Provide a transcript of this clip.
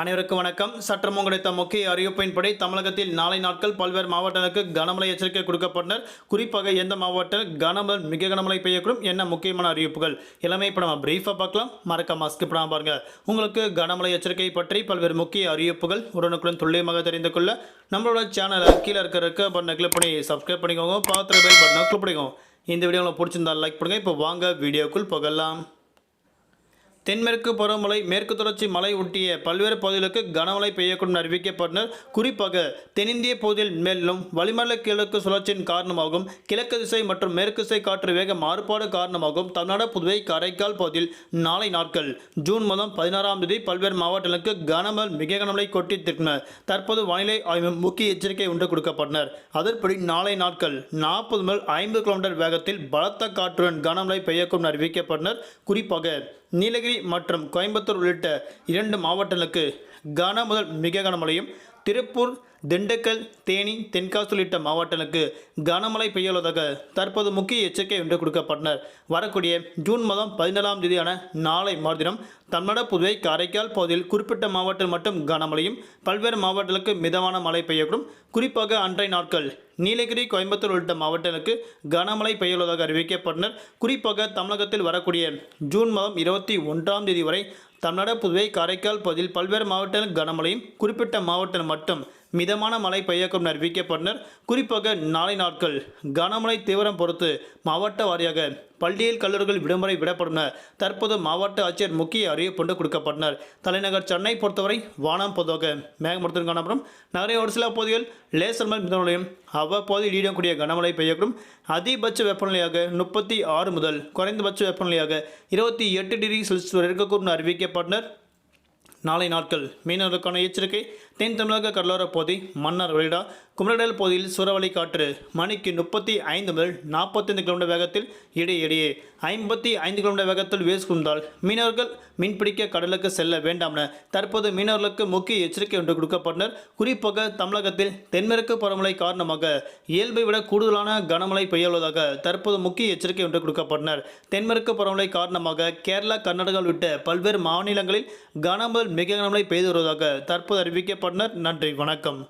அனைவருக்கும் வணக்கம். சற்றம் கிடைத்த முக்கிய அறிவிப்பின்படி தமிழகத்தில் நாளை நாட்கள் பல்வேறு மாவட்டங்களுக்கு கனமழை எச்சரிக்கை கொடுக்கப்பட்டனர். குறிப்பாக எந்த மாவட்டம் கனமழை மிக கனமழை பெய்யக்கூடும் என்ன முக்கியமான அறிவிப்புகள்? எல்லாமே இப்போ நம்ம பிரீஃபாக பார்க்கலாம். மறக்க மாஸ்க் பண்ணாம பாருங்க. உங்களுக்கு கனமழை எச்சரிக்கை பற்றி பல்வேறு முக்கிய அறிவிப்புகள் உடனுக்குடன் துல்லியமாக தெரிந்து கொள்ள நம்மளோட சேனலை கீழே இருக்கிற இருக்க பட்டனை கிளிக் பண்ணி சப்ஸ்கிரைப் பண்ணிக்கோங்க. பார்த்துற பெல் பட்டனை கிளிக் பண்ணிக்கோங்க. இந்த வீடியோ உங்களுக்கு பிடிச்சிருந்தா லைக் பண்ணுங்கள் இப்போ வாங்க வீடியோக்குள் போகலாம். தென்மேற்கு பருவமழை மேற்கு தொடர்ச்சி மலை ஒட்டிய பல்வேறு பகுதிகளுக்கு கனமழை பெய்யக்கூடும் அறிவிக்கப்பட்டனர். குறிப்பாக தென்னிந்திய பகுதியில் மேலும் வளிமண்டல கிழக்கு சுழற்சியின் காரணமாகவும் கிழக்கு திசை மற்றும் மேற்கு திசை காற்று வேக மாறுபாடு காரணமாகவும் தமிழ்நாடு புதுவை காரைக்கால் பகுதியில் நாளை நாட்கள் ஜூன் மாதம் பதினாறாம் தேதி பல்வேறு மாவட்டங்களுக்கு கனமல் மிக கனமழை கொட்டித்திருக்கின்றனர் தற்போது வானிலை ஆய்வு முக்கிய எச்சரிக்கை ஒன்று கொடுக்கப்பட்டனர். அதன்படி நாளை நாட்கள் நாற்பது முதல் ஐம்பது கிலோமீட்டர் வேகத்தில் பலத்த காற்றுடன் கனமழை பெய்யக்கூடும் அறிவிக்கப்பட்டனர். குறிப்பாக நீலகிரி மற்றும் கோயம்புத்தூர் உள்ளிட்ட இரண்டு மாவட்டங்களுக்கு கன முதல் மிக கனமழையும் திருப்பூர் திண்டுக்கல் தேனி தென்காசி உள்ளிட்ட மாவட்டங்களுக்கு கனமழை பெய்யுள்ளதாக தற்போது முக்கிய எச்சரிக்கை ஒன்று கொடுக்கப்பட்டனர். வரக்கூடிய ஜூன் மாதம் பதினேழாம் தேதியான நாளை மறுதினம் தன்னட புதுவை காரைக்கால் பகுதியில் குறிப்பிட்ட மாவட்டம் மட்டும் கனமழையும் பல்வேறு மாவட்டங்களுக்கு மிதமான மழை பெய்யக்கூடும். குறிப்பாக அன்றைய நாட்கள் நீலகிரி கோயம்புத்தூர் உள்ளிட்ட மாவட்டங்களுக்கு கனமழை பெய்யுள்ளதாக அறிவிக்கப்பட்டனர். குறிப்பாக தமிழகத்தில் வரக்கூடிய ஜூன் மாதம் இருபத்தி ஒன்றாம் தேதி வரை தமிழ்நாடு புதுவை காரைக்கால் பகுதியில் பல்வேறு மாவட்டங்கள் கனமழையும் குறிப்பிட்ட மாவட்டம் மட்டும் மிதமான மழை பெய்யக்கும் அறிவிக்கப்பட்டனர். குறிப்பாக நாளை நாட்கள் கனமழை தீவிரம் பொறுத்து மாவட்ட வாரியாக பள்ளியில் கல்லூரிகள் விடுமுறை விடப்படும் தற்போது மாவட்ட ஆட்சியர் முக்கிய அறிவிப்பு கொடுக்கப்பட்டனர். தலைநகர் சென்னை பொறுத்தவரை வானம் பொதுவாக மேகமூர்த்தம் காணப்படும். நகரின் ஒரு சில பகுதிகள் லேசர் மழை மிதமலையும் அவ்வப்போது இடியக்கூடிய கனமழை பெய்யக்கூடும். அதிகபட்ச வெப்பநிலையாக முப்பத்தி ஆறு முதல் குறைந்தபட்ச வெப்பநிலையாக இருபத்தி எட்டு டிகிரி செல்சியஸ் வரை இருக்கக்கூடும் அறிவிக்கப்பட்டனர். நாளை நாட்கள் மீனவர்களுக்கான எச்சரிக்கை. தென் தமிழக கடலோர பகுதி மன்னார் வெளிடா குமரடல் பகுதியில் சூறாவளி காற்று மணிக்கு முப்பத்தி ஐந்து முதல் நாற்பத்தைந்து கிலோமீட்டர் வேகத்தில் இடையிடையே ஐம்பத்தி ஐந்து கிலோமீட்டர் வேகத்தில் வீசுகின்றால் மீனவர்கள் மீன்பிடிக்க கடலுக்கு செல்ல வேண்டாம் என தற்போது மீனவர்களுக்கு முக்கிய எச்சரிக்கை ஒன்று கொடுக்கப்பட்டனர். குறிப்பாக தமிழகத்தில் தென்மேற்கு பருவமழை காரணமாக இயல்பை விட கூடுதலான கனமழை பெய்யுள்ளதாக தற்போது முக்கிய எச்சரிக்கை ஒன்று கொடுக்கப்பட்டனர். தென்மேற்கு பருவமழை காரணமாக கேரளா கர்நாடகா உள்ளிட்ட பல்வேறு மாநிலங்களில் கனமழை மிக கனமழை பெய்து வருவதாக தற்போது அறிவிக்கப்பட்டனர். நன்றி வணக்கம்.